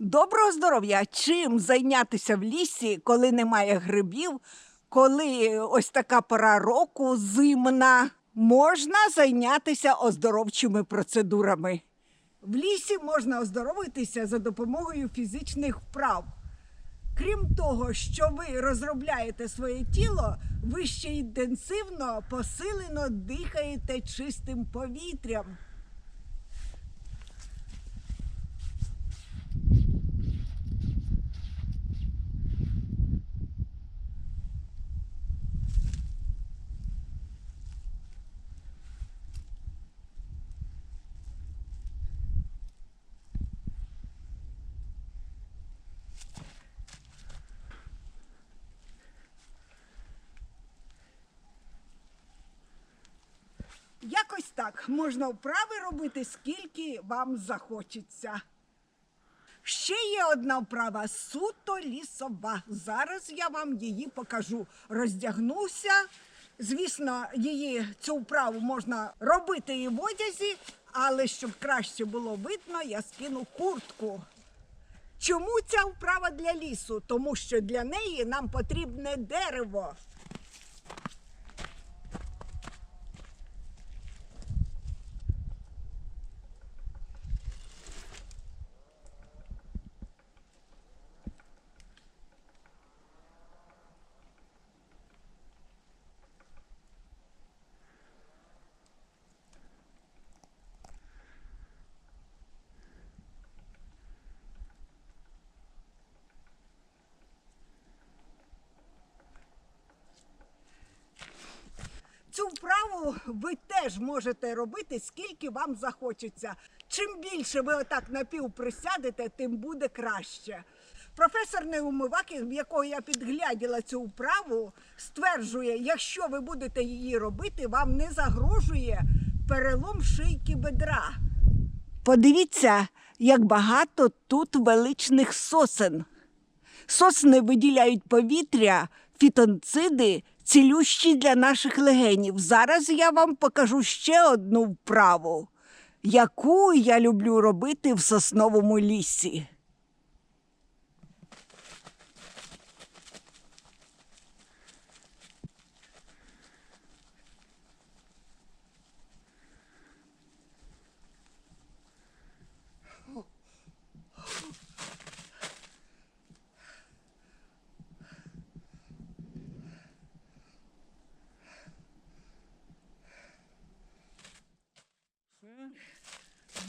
Доброго здоров'я! Чим зайнятися в лісі, коли немає грибів, коли ось така пора року, зимна, можна зайнятися оздоровчими процедурами. В лісі можна оздоровитися за допомогою фізичних вправ. Крім того, що ви розробляєте своє тіло, ви ще інтенсивно, посилено дихаєте чистим повітрям. Так можна вправи робити, скільки вам захочеться. Ще є одна вправа суто лісова. Зараз я вам її покажу. Роздягнуся. Звісно, її цю вправу можна робити і в одязі, але щоб краще було видно, я скину куртку. Чому ця вправа для лісу? Тому що для неї нам потрібне дерево. Цю ви теж можете робити, скільки вам захочеться. Чим більше ви отак напів присядете, тим буде краще. Професор Неумиваки, в якого я підгляділа цю вправу, стверджує, якщо ви будете її робити, вам не загрожує перелом шийки бедра. Подивіться, як багато тут величних сосен. Сосни виділяють повітря, фітонциди, цілющі для наших легенів. Зараз я вам покажу ще одну вправу, яку я люблю робити в сосновому лісі.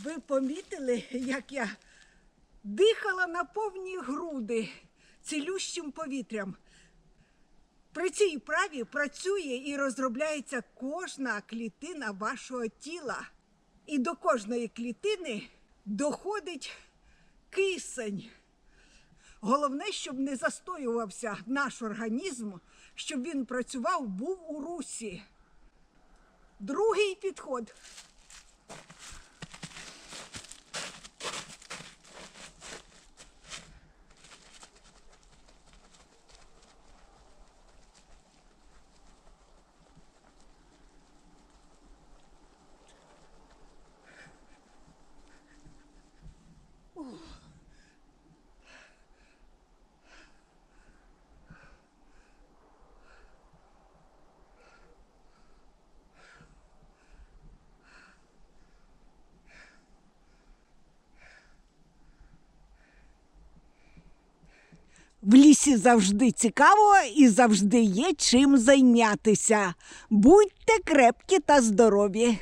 Ви помітили, як я дихала на повні груди цілющим повітрям. При цій вправі працює і розробляється кожна клітина вашого тіла. І до кожної клітини доходить кисень. Головне, щоб не застоювався наш організм, щоб він працював, був у русі. Другий підход. В лісі завжди цікаво і завжди є чим зайнятися. Будьте крепкі та здорові!